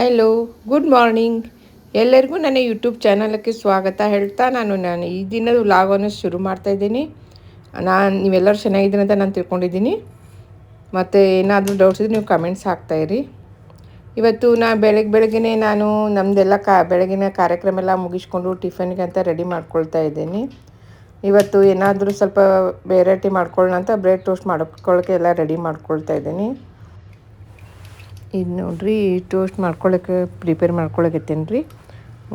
Hello good morning ಎಲ್ಲರಿಗೂ ನನ್ನ YouTube ಚಾನಲಕ್ಕೆ ಸ್ವಾಗತ. ಹೇಳ್ತಾ ನಾನು ನಾನು ಈ ದಿನದ ವ್ಲಾಗನ್ನು ಶುರು ಮಾಡ್ತಾ ಇದ್ದೀನಿ. ನಾನು, ನೀವೆಲ್ಲರೂ ಚೆನ್ನಾಗಿದ್ದೀನಿ ಅಂತ ನಾನು ತಿಳ್ಕೊಂಡಿದ್ದೀನಿ. ಮತ್ತು ಏನಾದರೂ ಡೌಟ್ಸ್ ಇದ್ದರೆ ನೀವು ಕಮೆಂಟ್ಸ್ ಹಾಕ್ತಾಯಿರಿ ಇವತ್ತು ನಾ ಬೆಳಗ್ಗೆ ಬೆಳಗ್ಗೆ ನಾನು ನಮ್ಮದೆಲ್ಲ ಕಾ, ಬೆಳಗಿನ ಕಾರ್ಯಕ್ರಮ ಎಲ್ಲ ಮುಗಿಸ್ಕೊಂಡು ಟಿಫನ್ಗೆ ಅಂತ ರೆಡಿ ಮಾಡ್ಕೊಳ್ತಾ ಇದ್ದೀನಿ. ಇವತ್ತು ಏನಾದರೂ ಸ್ವಲ್ಪ ವೆರೈಟಿ ಮಾಡ್ಕೊಳ್ಳೋಣ ಅಂತ ಬ್ರೆಡ್ ಟೋಸ್ಟ್ ಮಾಡ್ಕೊಳ್ಳೋಕ್ಕೆ ಎಲ್ಲ ರೆಡಿ ಮಾಡ್ಕೊಳ್ತಾ ಇದ್ದೀನಿ. ಇದು ನೋಡಿರಿ ಟೋಸ್ಟ್ ಮಾಡ್ಕೊಳ್ಳೋಕೆ ಪ್ರಿಪೇರ್ ಮಾಡ್ಕೊಳಕತ್ತೇನೆ ರೀ.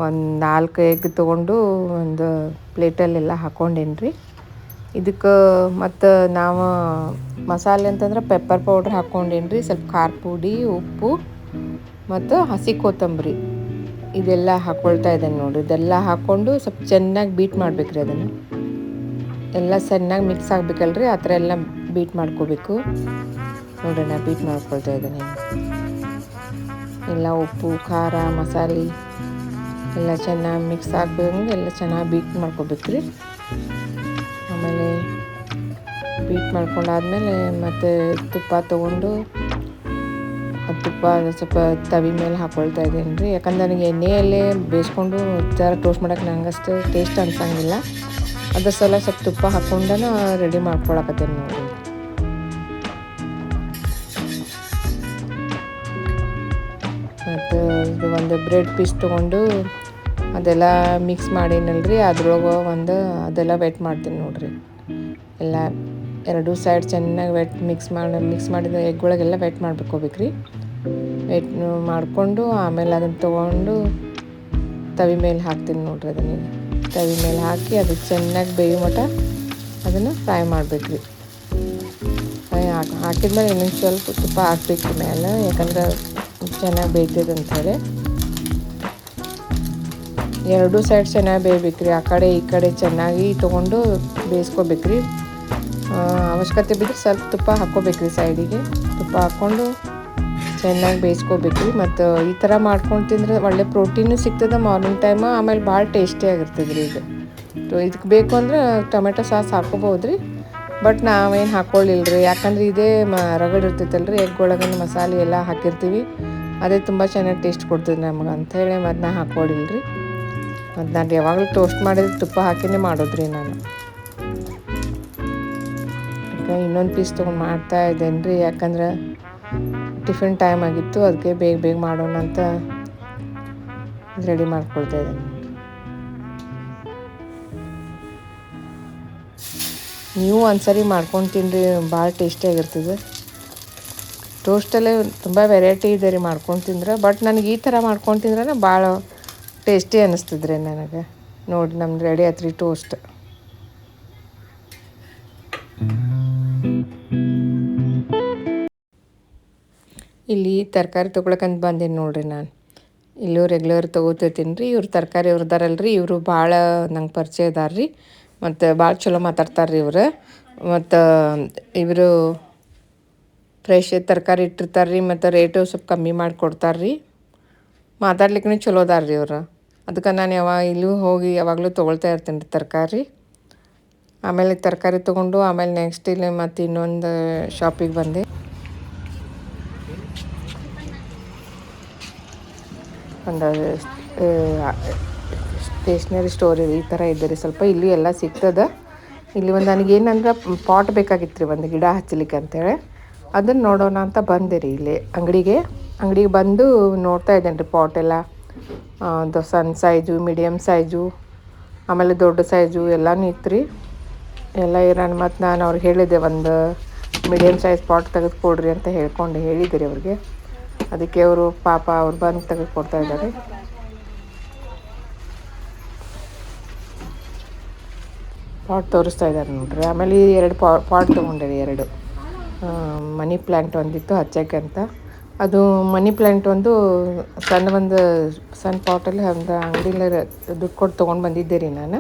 ಒಂದು ನಾಲ್ಕು ಎಗ್ ತೊಗೊಂಡು ಒಂದು ಪ್ಲೇಟಲ್ಲೆಲ್ಲ ಹಾಕ್ಕೊಂಡೇನಿ ರೀ ಇದಕ್ಕೆ ಮತ್ತು ನಾವು ಮಸಾಲೆ ಅಂತಂದ್ರೆ ಪೆಪ್ಪರ್ ಪೌಡ್ರ್ ಹಾಕ್ಕೊಂಡೇನಿ ರೀ ಸ್ವಲ್ಪ ಖಾರ ಪುಡಿ, ಉಪ್ಪು ಮತ್ತು ಹಸಿ ಕೊತ್ತಂಬರಿ. ಇದೆಲ್ಲ ಹಾಕ್ಕೊಳ್ತಾ ಇದ್ದೇನೆ ನೋಡಿರಿ. ಇದೆಲ್ಲ ಹಾಕ್ಕೊಂಡು ಸ್ವಲ್ಪ ಚೆನ್ನಾಗಿ ಬೀಟ್ ಮಾಡ್ಬೇಕ್ರಿ ಅದನ್ನು. ಎಲ್ಲ ಚೆನ್ನಾಗಿ ಮಿಕ್ಸ್ ಆಗಬೇಕಲ್ರಿ ಆ ಥರ ಎಲ್ಲ ಬೀಟ್ ಮಾಡ್ಕೋಬೇಕು. ನೋಡೋಣ ಬೀಟ್ ಮಾಡ್ಕೊಳ್ತಾ ಇದ್ದೇನೆ. ಎಲ್ಲ ಉಪ್ಪು, ಖಾರ, ಮಸಾಲೆ ಎಲ್ಲ ಚೆನ್ನಾಗಿ ಮಿಕ್ಸ್ ಆಗಬೇಕು ಎಲ್ಲ ಚೆನ್ನಾಗಿ ಬೀಟ್ ಮಾಡ್ಕೋಬೇಕು ರೀ. ಆಮೇಲೆ ಬೀಟ್ ಮಾಡ್ಕೊಂಡಾದ್ಮೇಲೆ ಮತ್ತು ತುಪ್ಪ ತೊಗೊಂಡು ತುಪ್ಪ ಸ್ವಲ್ಪ ತವಿ ಮೇಲೆ ಹಾಕ್ಕೊಳ್ತಾ ಇದ್ದೀನಿ ರೀ. ಯಾಕಂದ್ರೆ ನನಗೆ ಎಣ್ಣೆಯಲ್ಲೇ ಬೇಯಿಸ್ಕೊಂಡು ಜರ ಟೋಸ್ಟ್ ಮಾಡೋಕೆ ನಂಗೆ ಅಷ್ಟು ಟೇಸ್ಟ್ ಅನ್ಸಂಗಿಲ್ಲ. ಅದ್ರ ಸಲ ಸ್ವಲ್ಪ ತುಪ್ಪ ಹಾಕ್ಕೊಂಡನ ರೆಡಿ ಮಾಡ್ಕೊಳಕತ್ತೇನೆ ನೋಡಿ ಇದು ಒಂದು ಬ್ರೆಡ್ ಪೀಸ್ ತೊಗೊಂಡು ಅದೆಲ್ಲ ಮಿಕ್ಸ್ ಮಾಡೀನಲ್ರಿ. ಅದ್ರೊಳಗೆ ಒಂದು ಅದೆಲ್ಲ ವೆಟ್ ಮಾಡ್ತೀನಿ ನೋಡಿರಿ. ಎಲ್ಲ ಎರಡು ಸೈಡ್ ಚೆನ್ನಾಗಿ ವೆಟ್ ಮಿಕ್ಸ್ ಮಾಡಿ ಮಿಕ್ಸ್ ಮಾಡಿದ ಎಗ್ ಒಳಗೆಲ್ಲ ವೆಟ್ ಮಾಡ್ಬೇಕೋಬೇಕ್ರಿ ವೆಟ್ ಮಾಡಿಕೊಂಡು ಆಮೇಲೆ ಅದನ್ನು ತೊಗೊಂಡು ತವಿ ಮೇಲೆ ಹಾಕ್ತೀನಿ ನೋಡ್ರಿ ಅದನ್ನ ತವಿ ಮೇಲೆ ಹಾಕಿ ಅದು ಚೆನ್ನಾಗಿ ಬೇಯೋ ಮಟ ಅದನ್ನು ಫ್ರೈ ಮಾಡಬೇಕ್ರಿ. ಫ್ರೈ ಹಾಕಿ, ಹಾಕಿದ್ಮೇಲೆ ಇನ್ನೊಂದು ಸ್ವಲ್ಪ ತುಪ್ಪ ಹಾಕ್ಬೇಕು ಮೇಲೆ ಯಾಕಂದ್ರೆ ಚೆನ್ನಾಗಿ ಬೇಯ್ತದೆ ಅಂಥೇಳಿ ಎರಡೂ ಸೈಡ್ ಚೆನ್ನಾಗಿ ಬೇಯ್ಬೇಕ್ರಿ, ಆ ಕಡೆ ಈ ಕಡೆ ಚೆನ್ನಾಗಿ ತೊಗೊಂಡು ಬೇಯಿಸ್ಕೋಬೇಕ್ರಿ. ಅವಶ್ಯಕತೆ ಬಿದ್ದರೆ ಸ್ವಲ್ಪ ತುಪ್ಪ ಹಾಕ್ಕೋಬೇಕ್ರಿ ಸೈಡಿಗೆ ತುಪ್ಪ ಹಾಕ್ಕೊಂಡು ಚೆನ್ನಾಗಿ ಬೇಯಿಸ್ಕೋಬೇಕ್ರಿ. ಮತ್ತು ಈ ಥರ ಮಾಡ್ಕೊಂಡು ತಿಂದರೆ ಒಳ್ಳೆ ಪ್ರೋಟೀನು ಸಿಗ್ತದೆ ಮಾರ್ನಿಂಗ್ ಟೈಮ್ ಆಮೇಲೆ ಭಾಳ ಟೇಸ್ಟಿ ಆಗಿರ್ತದೆ ರೀ ಇದು ಇದಕ್ಕೆ ಬೇಕು ಅಂದ್ರೆ ಟೊಮೆಟೊ ಸಾಸ್ ಹಾಕೋಬೋದು ರೀ ಬಟ್ ನಾವೇನು ಹಾಕ್ಕೊಳ್ಳಿಲ್ಲ ರೀ ಯಾಕಂದ್ರೆ ಇದೇ ಮ, ರಗಡ್ ಇರ್ತೈತಲ್ಲ ರೀ ಎಗ್ ಒಳಗೆ ಮಸಾಲೆ ಎಲ್ಲ ಹಾಕಿರ್ತೀವಿ. ಅದೇ ತುಂಬ ಚೆನ್ನಾಗಿ ಟೇಸ್ಟ್ ಕೊಡ್ತದೆ ನಮಗೆ ಅಂಥೇಳಿ ಮತ್ತು ನಾ ಹಾಕ್ಕೊಳ್ಳಿಲ್ಲ ರೀ ಮತ್ತು ನಾನು ಯಾವಾಗಲೂ ಟೋಸ್ಟ್ ಮಾಡಿದ್ರೆ ತುಪ್ಪ ಹಾಕಿನೇ ಮಾಡೋದ್ರಿ ನಾನು. ಇನ್ನೊಂದು ಪೀಸ್ ತೊಗೊಂಡು ಮಾಡ್ತಾ ಇದ್ದೇನೆ ರೀ ಯಾಕಂದ್ರೆ ಟಿಫಿನ್ ಟೈಮ್ ಆಗಿತ್ತು ಅದಕ್ಕೆ ಬೇಗ ಬೇಗ ಮಾಡೋಣ ಅಂತ ರೆಡಿ ಮಾಡ್ಕೊಳ್ತಾ ಇದ್ದೇನೆ. ನೀವು ಒಂದ್ಸರಿ ಮಾಡ್ಕೊಂಡು ತಿನ್ನಿರಿ ಭಾಳ ಟೇಸ್ಟಿಯಾಗಿರ್ತದೆ ಟೋಸ್ಟಲ್ಲೇ ತುಂಬ ವೆರೈಟಿ ಇದೆ ರೀ ಮಾಡ್ಕೊಂಡು ತಿಂದ್ರೆ. ಬಟ್ ನನಗೆ ಈ ಥರ ಮಾಡ್ಕೊಂಡು ತಿಂದ್ರೆ ಭಾಳ ಟೇಸ್ಟಿ ಅನ್ನಿಸ್ತದ್ರಿ ನನಗೆ. ನೋಡಿ ನಮ್ದು ರೆಡಿ ಆಯ್ತು ರೀ ಟೋಸ್ಟ್ ಇಲ್ಲಿ ತರಕಾರಿ ತೊಗೊಳಕಂತ ಬಂದೀನಿ ನೋಡ್ರಿ ನಾನು. ಇಲ್ಲೂ ರೆಗ್ಯುಲರ್ ತೊಗೋತಿರ್ತೀನಿ ರೀ. ಇವ್ರು ತರಕಾರಿ ಇವ್ರದಾರಲ್ರಿ. ಇವರು ಭಾಳ ನಂಗೆ ಪರಿಚಯ ಇದಾರೆ ರೀ ಮತ್ತು ಭಾಳ ಚಲೋ ಮಾತಾಡ್ತಾರೆ ರೀ ಇವರು. ಮತ್ತು ಇವರು ಫ್ರೆಶ್ ತರಕಾರಿ ಇಟ್ಟಿರ್ತಾರೆ ರೀ ಮತ್ತು ರೇಟು ಸ್ವಲ್ಪ ಕಮ್ಮಿ ಮಾಡಿ ಕೊಡ್ತಾರೆ ರೀ ಮಾತಾಡ್ಲಿಕ್ಕೆ ಚಲೋ ಅದಾರ ರೀ ಅವರು. ಅದಕ್ಕೆ ನಾನು ಯಾವಾಗ ಇಲ್ಲೂ ಹೋಗಿ ಯಾವಾಗಲೂ ತೊಗೊಳ್ತಾ ಇರ್ತೀನಿ ರೀ ತರಕಾರಿ. ಆಮೇಲೆ ತರಕಾರಿ ತೊಗೊಂಡು ಆಮೇಲೆ ನೆಕ್ಸ್ಟ್ ಇಲ್ಲಿ ಮತ್ತು ಇನ್ನೊಂದು ಶಾಪಿಗೆ ಬಂದೆ. ಒಂದು ಸ್ಟೇಷ್ನರಿ ಸ್ಟೋರ್ ಈ ಥರ ಇದೆ ರೀ. ಸ್ವಲ್ಪ ಇಲ್ಲಿ ಎಲ್ಲ ಸಿಗ್ತದೆ. ಇಲ್ಲಿ ಒಂದು ನನಗೇನಂದ್ರೆ ಪಾಟ್ ಬೇಕಾಗಿತ್ತು ರೀ ಒಂದು ಗಿಡ ಹಚ್ಚಲಿಕ್ಕೆ ಅಂತೇಳಿ. ಅದನ್ನು ನೋಡೋಣ ಅಂತ ಬಂದಿರಿ ಇಲ್ಲಿ. ಅಂಗಡಿಗೆ ಅಂಗಡಿಗೆ ಬಂದು ನೋಡ್ತಾ ಇದ್ದೇನೆ ರೀ ಪಾಟ್ ಎಲ್ಲ ಒಂದು ಸಣ್ಣ ಸೈಜು ಮೀಡಿಯಮ್ ಸೈಜು ಆಮೇಲೆ ದೊಡ್ಡ ಸೈಜು ಎಲ್ಲನೂ ಇತ್ತು ರೀ ಎಲ್ಲ ಇರೋಣ ಮತ್ತು ನಾನು ಅವ್ರಿಗೆ ಹೇಳಿದೆ, ಒಂದು ಮೀಡಿಯಮ್ ಸೈಜ್ ಪಾಟ್ ತೆಗೆದು ಕೊಡ್ರಿ ಅಂತ ಹೇಳ್ಕೊಂಡು ಹೇಳಿದ್ದೀರಿ ಅವ್ರಿಗೆ. ಅದಕ್ಕೆ ಅವರು ಪಾಪ ಅವ್ರು ಬಂದು ತೆಗೆದು ಕೊಡ್ತಾ ಇದ್ದಾರೆ. ಪಾಟ್ ತೋರಿಸ್ತಾ ಇದ್ದಾರೆ ನೋಡ್ರಿ. ಆಮೇಲೆ ಎರಡು ಪಾ ಪಾಟ್ ತೊಗೊಂಡಿರಿ ಎರಡು. ಮನಿ ಪ್ಲ್ಯಾಂಟ್ ಒಂದಿತ್ತು, ಹಚ್ಚಕ್ಕೆ ಅಂತ. ಅದು ಮನಿ ಪ್ಲ್ಯಾಂಟ್ ಒಂದು ಸಣ್ಣ ಒಂದು ಸಣ್ಣ ಪಾಟಲ್ಲಿ ಒಂದು ಅಂಗಡಿಲಿ ದುಡ್ಡು ಕೊಟ್ಟು ತೊಗೊಂಡು ಬಂದಿದ್ದೆ ರೀ ನಾನು.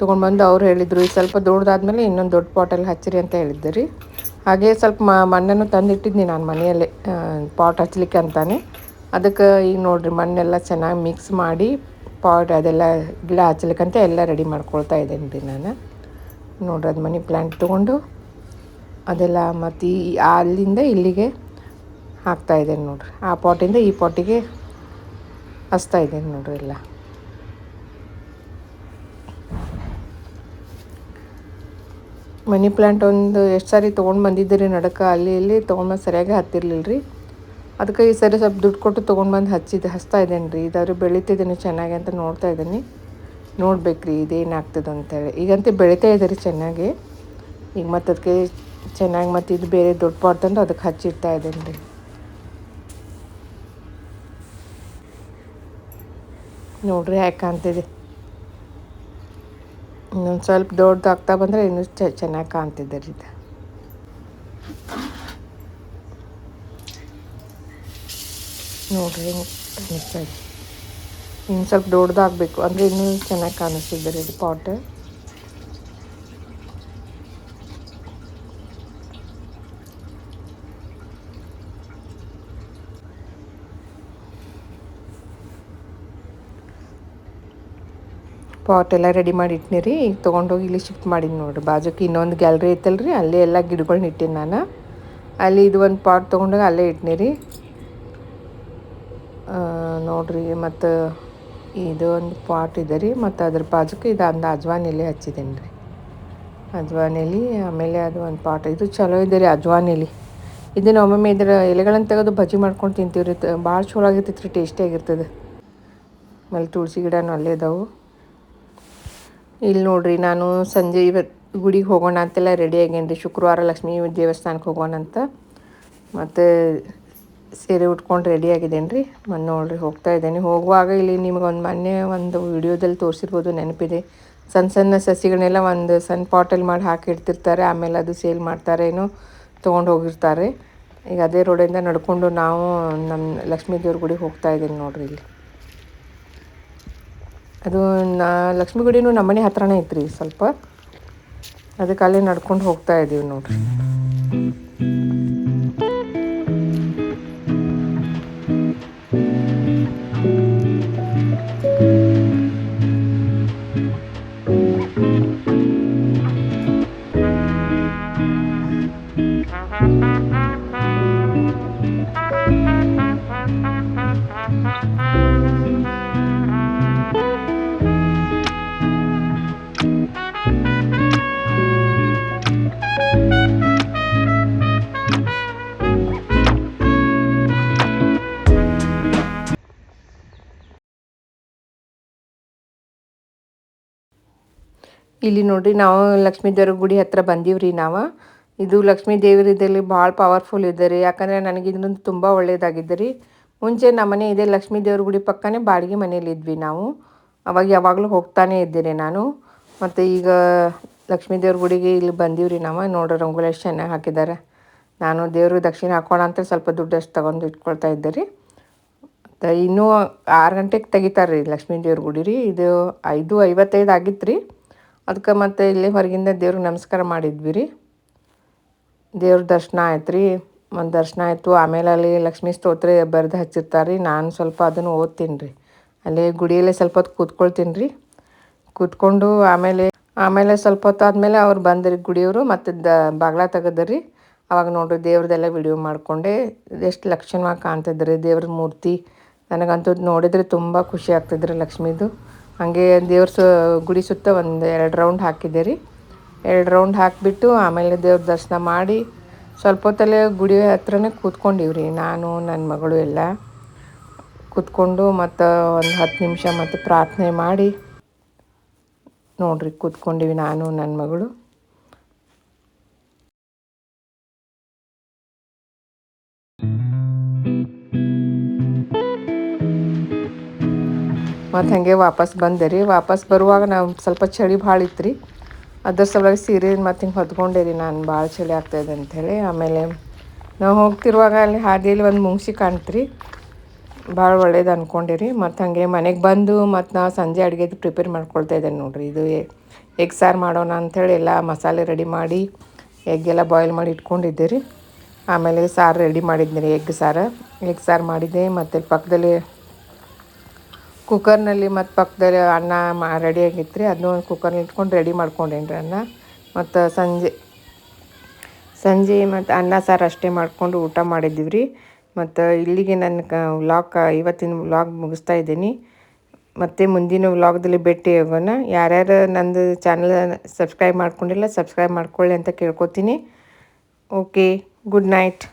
ತೊಗೊಂಡು ಬಂದು ಅವ್ರು ಹೇಳಿದರು, ಈ ಸ್ವಲ್ಪ ದೊಡ್ಡದಾದ್ಮೇಲೆ ಇನ್ನೊಂದು ದೊಡ್ಡ ಪಾಟಲ್ಲಿ ಹಚ್ಚಿರಿ ಅಂತ ಹೇಳಿದ್ದೆ ರೀ. ಹಾಗೆ ಸ್ವಲ್ಪ ಮಣ್ಣನ್ನು ತಂದಿಟ್ಟಿದ್ನಿ ನಾನು ಮನೆಯಲ್ಲೇ ಪಾಟ್ ಹಚ್ಚಲಿಕ್ಕೆ ಅಂತಾನೆ. ಅದಕ್ಕೆ ಈಗ ನೋಡಿರಿ, ಮಣ್ಣೆಲ್ಲ ಚೆನ್ನಾಗಿ ಮಿಕ್ಸ್ ಮಾಡಿ ಪಾಟ್ ಅದೆಲ್ಲ ಗಿಡ ಹಚ್ಚಲಿಕ್ಕಂತ ಎಲ್ಲ ರೆಡಿ ಮಾಡ್ಕೊಳ್ತಾ ಇದ್ದೇನೆ ರೀ ನಾನು. ನೋಡ್ರಿ, ಅದು ಮನಿ ಪ್ಲ್ಯಾಂಟ್ ತೊಗೊಂಡು ಅದೆಲ್ಲ ಮತ್ತು ಅಲ್ಲಿಂದ ಇಲ್ಲಿಗೆ ಹಾಕ್ತಾ ಇದ್ದೇನೆ ನೋಡ್ರಿ. ಆ ಪಾಟಿಂದ ಈ ಪಾಟಿಗೆ ಹಚ್ತಾ ಇದ್ದೇನೆ ನೋಡ್ರಿ ಎಲ್ಲ. ಮನಿ ಪ್ಲ್ಯಾಂಟ್ ಒಂದು ಎಷ್ಟು ಸಾರಿ ತೊಗೊಂಡು ಬಂದಿದ್ದೀರಿ ನಡಕ? ಅಲ್ಲಿ ಇಲ್ಲಿ ತೊಗೊಂಡ್ಬಂದು ಸರಿಯಾಗಿ ಹತ್ತಿರಲಿಲ್ಲ ರೀ ಅದಕ್ಕೆ ಈ ಸರಿ ಸ್ವಲ್ಪ ದುಡ್ಡು ಕೊಟ್ಟು ತೊಗೊಂಡು ಬಂದು ಹಚ್ಚಿದ್ದು ಹಚ್ತಾ ಇದ್ದೇನೆ ರೀ. ಇದಾದ್ರೂ ಬೆಳೀತಿದ್ದೀನಿ ಚೆನ್ನಾಗಿ ಅಂತ ನೋಡ್ತಾ ಇದ್ದೀನಿ. ನೋಡ್ಬೇಕು ರೀ ಇದೇನಾಗ್ತದೆ ಅಂತೇಳಿ ಈಗಂತೂ ಬೆಳೀತಾ ಇದೆ ರೀ ಚೆನ್ನಾಗಿ. ಈಗ ಮತ್ತು ಅದಕ್ಕೆ ಚೆನ್ನಾಗಿ ಮತ್ತು ಇದು ಬೇರೆ ದೊಡ್ಡ ಪಾಟ್ ತಂದು ಅದಕ್ಕೆ ಹಚ್ಚಿಡ್ತಾ ಇದ್ದೀನಿ ರೀ. ನೋಡ್ರಿ ಯಾಕೆ ಕಾಣ್ತಿದೆ? ಇನ್ನೊಂದು ಸ್ವಲ್ಪ ದೊಡ್ಡದಾಗ್ತಾ ಬಂದರೆ ಇನ್ನೂ ಚೆನ್ನಾಗಿ ಕಾಣ್ತಿದೆ ರೀ ಇದು. ನೋಡ್ರಿ ಹೆಂಗೆ ಇನ್ನು ಸ್ವಲ್ಪ ದೊಡ್ಡದಾಗಬೇಕು ಅಂದರೆ ಇನ್ನೂ ಚೆನ್ನಾಗಿ ಕಾಣಿಸ್ತಿದೆ ರೀ ಇದು ಪಾಟ್ ಪಾಟ್ ಎಲ್ಲ ರೆಡಿ ಮಾಡಿ ಇಟ್ನಿ ಈಗ ತೊಗೊಂಡೋಗಿ ಇಲ್ಲಿ ಶಿಫ್ಟ್ ಮಾಡೀನಿ ನೋಡಿರಿ. ಬಾಜುಕ್ಕೆ ಇನ್ನೊಂದು ಗ್ಯಾಲ್ರಿ ಐತಲ್ರಿ. ಅಲ್ಲೇ ಎಲ್ಲ ಗಿಡಗಳ್ನ ಇಟ್ಟೀನಿ ನಾನು. ಅಲ್ಲಿ ಇದು ಒಂದು ಪಾಟ್ ತೊಗೊಂಡೋಗಿ ಅಲ್ಲೇ ಇಟ್ಟಿನಿ ರೀ ನೋಡಿರಿ ಮತ್ತು ಇದು ಒಂದು ಪಾಟ್ ಇದೆ ರೀ. ಮತ್ತು ಅದ್ರ ಬಾಜುಕ್ಕೆ ಇದು ಅಂದ ಅಜ್ವಾನ್ ಎಲೆ ಹಚ್ಚಿದ್ದೀನಿ ರೀ. ಅಜ್ವಾನ್ ಎಲೆ, ಆಮೇಲೆ ಅದು ಒಂದು ಪಾಟ್ ಇದು ಚಲೋ ಇದೆ ರೀ ಅಜ್ವಾನ್ ಎಲೆ. ಇದನ್ನು ಒಮ್ಮೊಮ್ಮೆ ಇದರ ಎಲೆಗಳನ್ನು ತೆಗೆದು ಬಜ್ಜಿ ಮಾಡ್ಕೊಂಡು ತಿಂತೀವಿ ರೀ ಭಾಳ ಚಲೋ ಆಗಿರ್ತೈತೆ ರೀ ಟೇಸ್ಟಿಯಾಗಿರ್ತದೆ ಆಮೇಲೆ ತುಳಸಿ ಗಿಡನೂ ಅಲ್ಲೇ ಇದಾವೆ. ಇಲ್ಲಿ ನೋಡ್ರಿ, ನಾನು ಸಂಜೆ ಇವತ್ತು ಗುಡಿಗೆ ಹೋಗೋಣ ಅಂತೆಲ್ಲ ರೆಡಿ ಆಗೇನಿ ಶುಕ್ರವಾರ ಲಕ್ಷ್ಮೀ ದೇವಸ್ಥಾನಕ್ಕೆ ಹೋಗೋಣ ಅಂತ. ಮತ್ತು ಸೀರೆ ಉಟ್ಕೊಂಡು ರೆಡಿ ಆಗಿದ್ದೇನೆ ರೀ ಮತ್ತು ನೋಡ್ರಿ, ಹೋಗ್ತಾ ಇದ್ದೇನೆ. ಹೋಗುವಾಗ ಇಲ್ಲಿ ನಿಮ್ಗೆ ಒಂದು ಮೊನ್ನೆ ಒಂದು ವಿಡಿಯೋದಲ್ಲಿ ತೋರಿಸಿರ್ಬೋದು, ನೆನಪಿದೆ. ಸಣ್ಣ ಸಣ್ಣ ಸಸಿಗಳನ್ನೆಲ್ಲ ಒಂದು ಸಣ್ಣ ಪಾಟಲ್ಲಿ ಮಾಡಿ ಹಾಕಿಡ್ತಿರ್ತಾರೆ ಆಮೇಲೆ ಅದು ಸೇಲ್ ಮಾಡ್ತಾರೆ ಮಾಡ್ತಾರೇನೋ ತೊಗೊಂಡು ಹೋಗಿರ್ತಾರೆ. ಈಗ ಅದೇ ರೋಡಿಂದ ನಡ್ಕೊಂಡು ನಾವು ನಮ್ಮ ಲಕ್ಷ್ಮೀ ದೇವ್ರ ಗುಡಿಗೆ ಹೋಗ್ತಾ ಇದ್ದೀನಿ ನೋಡ್ರಿ ಇಲ್ಲಿ. ಅದು ನಾ ಲಕ್ಷ್ಮೀ ಗುಡಿನೂ ನಮ್ಮನೆ ಹತ್ರನೇ ಐತ್ರಿ ಸ್ವಲ್ಪ. ಅದಕ್ಕೆ ಅಲ್ಲೇ ನಡ್ಕೊಂಡು ಹೋಗ್ತಾ ಇದ್ದೀವಿ ನೋಡ್ರಿ. ಇಲ್ಲಿ ನೋಡ್ರಿ ನಾವು ಲಕ್ಷ್ಮೀ ದೇವ್ರ ಗುಡಿ ಹತ್ರ ಬಂದೀವ್ರಿ ನಾವು. ಇದು ಲಕ್ಷ್ಮೀ ದೇವರದಲ್ಲಿ ಭಾಳ ಪವರ್ಫುಲ್ ಇದೆ ರೀ ಯಾಕಂದರೆ ನನಗೆ ಇದರಿಂದ ತುಂಬ ಒಳ್ಳೆಯದಾಗಿದೆ ರೀ ಮುಂಚೆ ನಮ್ಮ ಮನೆ ಇದೆ ಲಕ್ಷ್ಮೀ ದೇವ್ರ ಗುಡಿ ಪಕ್ಕನೇ ಬಾಡಿಗೆ ಮನೇಲಿ ಇದ್ವಿ ನಾವು. ಅವಾಗ ಯಾವಾಗಲೂ ಹೋಗ್ತಾನೆ ಇದ್ದೀರಿ ನಾನು. ಮತ್ತು ಈಗ ಲಕ್ಷ್ಮೀ ದೇವ್ರ ಗುಡಿಗೆ ಇಲ್ಲಿ ಬಂದೀವ್ರಿ ನಾವು. ನೋಡ್ರಿ ರಂಗೋಲಿ ಎಷ್ಟು ಚೆನ್ನಾಗಿ ಹಾಕಿದ್ದಾರೆ. ನಾನು ದೇವರು ದಕ್ಷಿಣ ಹಾಕೋಣ ಅಂತ ಸ್ವಲ್ಪ ದುಡ್ಡು ಅಷ್ಟು ತೊಗೊಂಡು ಇಟ್ಕೊಳ್ತಾ ಇದ್ದೆ ರೀ ಮತ್ತು ಇನ್ನೂ ಆರು ಗಂಟೆಗೆ ತೆಗಿತಾರೆ ರೀ ಲಕ್ಷ್ಮೀ ದೇವ್ರ ಗುಡಿ ರೀ ಇದು ಐದು ಐವತ್ತೈದು ಆಗಿತ್ತು ರೀ ಅದಕ್ಕೆ ಮತ್ತೆ ಇಲ್ಲಿ ಹೊರಗಿಂದ ದೇವ್ರಿಗೆ ನಮಸ್ಕಾರ ಮಾಡಿದ್ವಿ ರೀ. ದೇವ್ರ ದರ್ಶನ ಆಯ್ತು ರೀ. ಒಂದು ದರ್ಶನ ಆಯಿತು. ಆಮೇಲೆ ಅಲ್ಲಿ ಲಕ್ಷ್ಮೀ ಸ್ತೋತ್ರ ಬರೆದು ಹಚ್ಚಿರ್ತಾರೆ ರೀ. ನಾನು ಸ್ವಲ್ಪ ಅದನ್ನು ಓದ್ತೀನಿ ರೀ. ಅಲ್ಲಿ ಗುಡಿಯಲ್ಲೇ ಸ್ವಲ್ಪ ಹೊತ್ತು ಕೂತ್ಕೊಳ್ತೀನಿ ರೀ. ಕೂತ್ಕೊಂಡು ಆಮೇಲೆ ಆಮೇಲೆ ಸ್ವಲ್ಪ ಹೊತ್ತು ಆದಮೇಲೆ ಅವ್ರು ಬಂದ್ರಿ ಗುಡಿಯವರು ಮತ್ತು ದ, ಬಾಗ್ಲ ತೆಗೆದ್ರಿ. ಅವಾಗ ನೋಡ್ರಿ ದೇವ್ರದ್ದೆಲ್ಲ ವಿಡಿಯೋ ಮಾಡಿಕೊಂಡೆ. ಎಷ್ಟು ಲಕ್ಷಣವಾಗಿ ಕಾಣ್ತಿದ್ರಿ ದೇವ್ರ ಮೂರ್ತಿ. ನನಗಂತೂ ನೋಡಿದರೆ ತುಂಬ ಖುಷಿ ಆಗ್ತಿದ್ರಿ ಲಕ್ಷ್ಮೀದು. ಹಾಗೆ ದೇವ್ರ ಸು, ಗುಡಿ ಸುತ್ತ ಒಂದು ಎರಡು ರೌಂಡ್ ಹಾಕಿದ್ದೆ ರೀ. ಎರಡು ರೌಂಡ್ ಹಾಕಿಬಿಟ್ಟು ಆಮೇಲೆ ದೇವ್ರ ದರ್ಶನ ಮಾಡಿ ಸ್ವಲ್ಪ ಹೊತ್ತಲ್ಲೇ ಗುಡಿ ಹತ್ರನೇ ಕೂತ್ಕೊಂಡಿವ್ರಿ ನಾನು ನನ್ನ ಮಗಳು ಎಲ್ಲ. ಕೂತ್ಕೊಂಡು ಮತ್ತು ಒಂದು ಹತ್ತು ನಿಮಿಷ ಮತ್ತು ಪ್ರಾರ್ಥನೆ ಮಾಡಿ ನೋಡ್ರಿ ಕೂತ್ಕೊಂಡಿವಿ ನಾನು ನನ್ನ ಮಗಳು. ಮತ್ತು ಹಾಗೆ ವಾಪಸ್ ಬಂದೆ ರೀ. ವಾಪಸ್ ಬರುವಾಗ ನಾವು ಸ್ವಲ್ಪ ಚಳಿ ಭಾಳ ಇತ್ತು ರೀ. ಅದ್ರ ಸಲುವಾಗಿ ಸೀರೆ ಮತ್ತು ಹಿಂಗೆ ಹೊತ್ಕೊಂಡೆ ರೀ ನಾನು. ಭಾಳ ಚಳಿ ಆಗ್ತಾಯಿದೆ ಅಂಥೇಳಿ ಆಮೇಲೆ ನಾವು ಹೋಗ್ತಿರುವಾಗ ಅಲ್ಲಿ ಹಾದಿಯಲ್ಲಿ ಒಂದು ಮುಂಗ್ಸಿ ಕಾಣ್ತ್ರಿ ಭಾಳ ಒಳ್ಳೇದು ಅಂದ್ಕೊಂಡೆ ರೀ. ಮತ್ತು ಹಾಗೆ ಮನೆಗೆ ಬಂದು ಮತ್ತು ನಾ ಸಂಜೆ ಅಡುಗೆದು ಪ್ರಿಪೇರ್ ಮಾಡ್ಕೊಳ್ತಾ ಇದ್ದೇನೆ ನೋಡಿರಿ. ಇದು ಎಗ್ ಸಾರು ಮಾಡೋಣ ಅಂಥೇಳಿ ಎಲ್ಲ ಮಸಾಲೆ ರೆಡಿ ಮಾಡಿ, ಎಗ್ ಎಲ್ಲ ಬಾಯ್ಲ್ ಮಾಡಿ ಇಟ್ಕೊಂಡಿದ್ದೆ ರೀ. ಆಮೇಲೆ ಸಾರು ರೆಡಿ ಮಾಡಿದ್ನಿ ರೀ, ಎಗ್ ಸಾರು. ಎಗ್ ಸಾರು ಮಾಡಿದ್ದೆ, ಮತ್ತು ಪಕ್ಕದಲ್ಲಿ ಕುಕ್ಕರ್ನಲ್ಲಿ ಮತ್ತು ಪಕ್ಕದಲ್ಲಿ ಅನ್ನ ಮಾ ರೆಡಿ ಆಗಿತ್ತು ರೀ ಅದನ್ನೂ ಒಂದು ಕುಕ್ಕರ್ನಲ್ಲಿ ಇಟ್ಕೊಂಡು ರೆಡಿ ಮಾಡ್ಕೊಂಡೇನಿ ರೀ ಅನ್ನ. ಮತ್ತು ಸಂಜೆ ಸಂಜೆ ಮತ್ತು ಅನ್ನ, ಸಾರು ಅಷ್ಟೇ ಮಾಡಿಕೊಂಡು ಊಟ ಮಾಡಿದ್ದೀವಿ ರೀ ಮತ್ತು ಇಲ್ಲಿಗೆ ನನ್ನ ಕ, ವ್ಲಾಗ್, ಇವತ್ತಿನ ವ್ಲಾಗ್ ಮುಗಿಸ್ತಾ ಇದ್ದೀನಿ. ಮತ್ತು ಮುಂದಿನ ವ್ಲಾಗ್ದಲ್ಲಿ ಭೇಟಿ ಆಗೋಣ. ಯಾರ್ಯಾರು ನಂದು ಚಾನಲ್ ಸಬ್ಸ್ಕ್ರೈಬ್ ಮಾಡ್ಕೊಂಡಿಲ್ಲ ಸಬ್ಸ್ಕ್ರೈಬ್ ಮಾಡ್ಕೊಳ್ಳಿ ಅಂತ ಕೇಳ್ಕೊತೀನಿ. Okay good night